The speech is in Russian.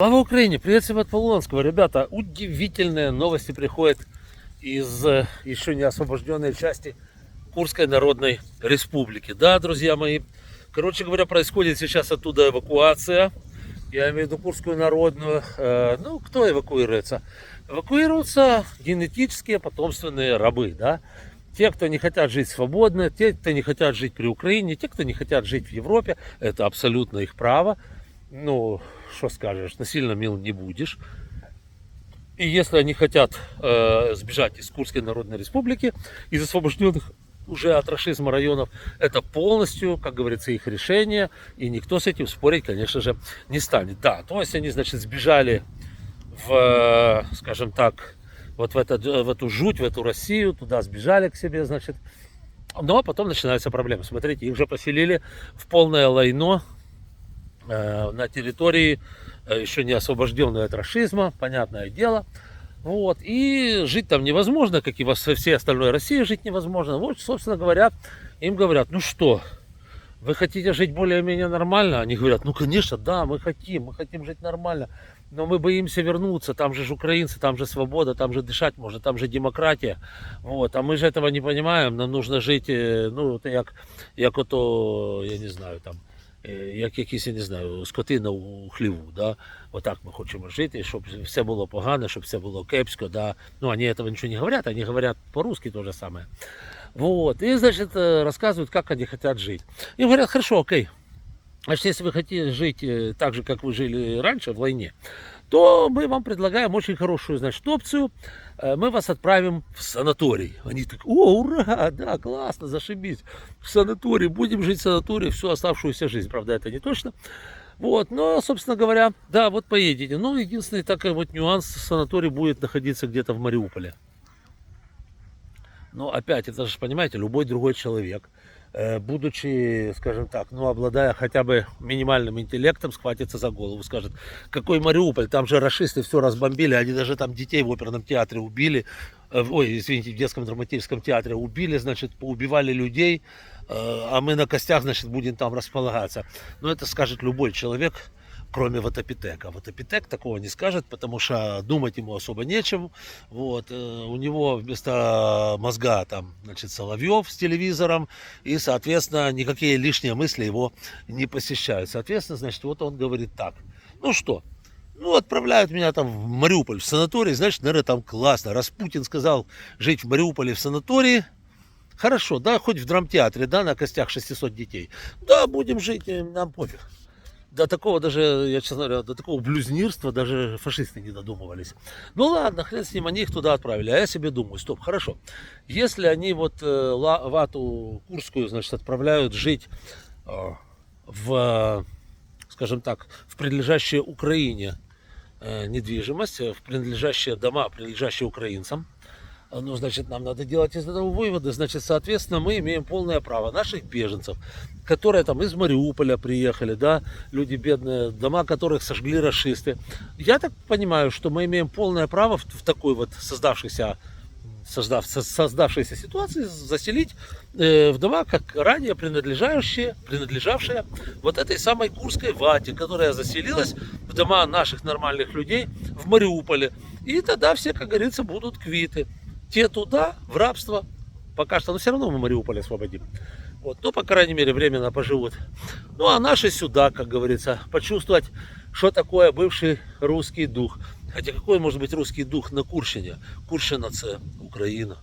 Слава Украине! Привет всем от Полонского. Ребята, удивительные новости приходят из э, еще не освобожденной части Курской Народной Республики. Да, друзья мои, короче говоря, происходит сейчас оттуда эвакуация. Я имею в виду Курскую Народную. Э, ну, кто эвакуируется? Эвакуируются генетические потомственные рабы, да. Те, кто не хотят жить свободно, те, кто не хотят жить при Украине, те, кто не хотят жить в Европе, это абсолютно их право. Ну, что скажешь, насильно мил не будешь. И если они хотят э, сбежать из Курской Народной Республики, из освобожденных уже от рашизма районов, это полностью, как говорится, их решение, и никто с этим спорить, конечно же, не станет. Да, то есть они, значит, сбежали в, скажем так, вот в, этот, в эту жуть, в эту Россию, туда сбежали к себе, значит. Но потом начинаются проблемы. Смотрите, их же поселили в полное лайно, на территории э, еще не освобожденной от рашизма, понятное дело. Вот. И жить там невозможно, как и во всей остальной России жить невозможно. Вот, собственно говоря, им говорят, ну что, вы хотите жить более-менее нормально? Они говорят, ну конечно, да, мы хотим, мы хотим жить нормально. Но мы боимся вернуться, там же украинцы, там же свобода, там же дышать можно, там же демократия. Вот. А мы же этого не понимаем, нам нужно жить, е, ну, это як, як ото, я не знаю, там, як якісь, я не знаю, скотина у хліву, да? Отак ми хочемо жити, щоб все було погано, щоб все було кепсько, да? Ну, они этого ничего не говорят, они говорят по-русски то же самое. Вот, и, значит, э, рассказывают, как они хотят жить. И говорят, хорошо, окей, Значит, если вы хотите жить э, так же, как вы жили раньше, в войне, то мы вам предлагаем очень хорошую, значит, опцию. Э, Мы вас отправим в санаторий. Они так, о, ура, да, классно, зашибись. В санаторий, будем жить в санатории всю оставшуюся жизнь. Правда, это не точно. Вот, но, собственно говоря, да, вот поедете. Ну, единственный такой вот нюанс, санаторий будет находиться где-то в Мариуполе. Но опять, это же, понимаете, любой другой человек, будучи, скажем так, ну, обладая хотя бы минимальным интеллектом, схватится за голову, скажет, какой Мариуполь, там же расисты все разбомбили, они даже там детей в оперном театре убили, э, ой, извините, в детском драматическом театре убили, значит, поубивали людей, э, а мы на костях, значит, будем там располагаться. Но это скажет любой человек, кроме Ватапитека. Ватапитек такого не скажет, потому что думать ему особо нечем. Вот. э, У него вместо мозга там, значит, Соловьев с телевизором, и, соответственно, никакие лишние мысли его не посещают. Соответственно, значит, вот он говорит так. Ну что, ну, отправляют меня там в Мариуполь, в санаторий, значит, наверное, там классно. Раз Путин сказал жить в Мариуполе в санатории, хорошо, да, хоть в драмтеатре, да, на костях 600 детей. Да, будем жить, э, нам пофиг. До такого даже, я честно говоря, до такого блюзнирства даже фашисты не додумывались. Ну ладно, хрен с ним, они их туда отправили. А я себе думаю, стоп, хорошо. Если они вот э, вату Курскую, значит, отправляют жить э, в, скажем так, в принадлежащие Украине э, недвижимость, в принадлежащие дома, принадлежащие украинцам, ну, значит, нам надо делать из этого выводы. Значит, соответственно, мы имеем полное право наших беженцев, которые там из Мариуполя приехали, да, люди бедные, дома которых сожгли расисты. Я так понимаю, что мы имеем полное право в, в такой вот создавшейся создав, со- создавшейся ситуации заселить э, в дома, как ранее принадлежащие, принадлежавшие вот этой самой Курской вате, которая заселилась в дома наших нормальных людей в Мариуполе. И тогда все, как говорится, будут квиты. Те туда, в рабство, пока что, но все равно мы Мариуполь освободим. Вот, ну, по крайней мере, временно поживут. Ну, а наши сюда, как говорится, почувствовать, что такое бывший русский дух. Хотя какой может быть русский дух на Курщине? Курщина – це Україна.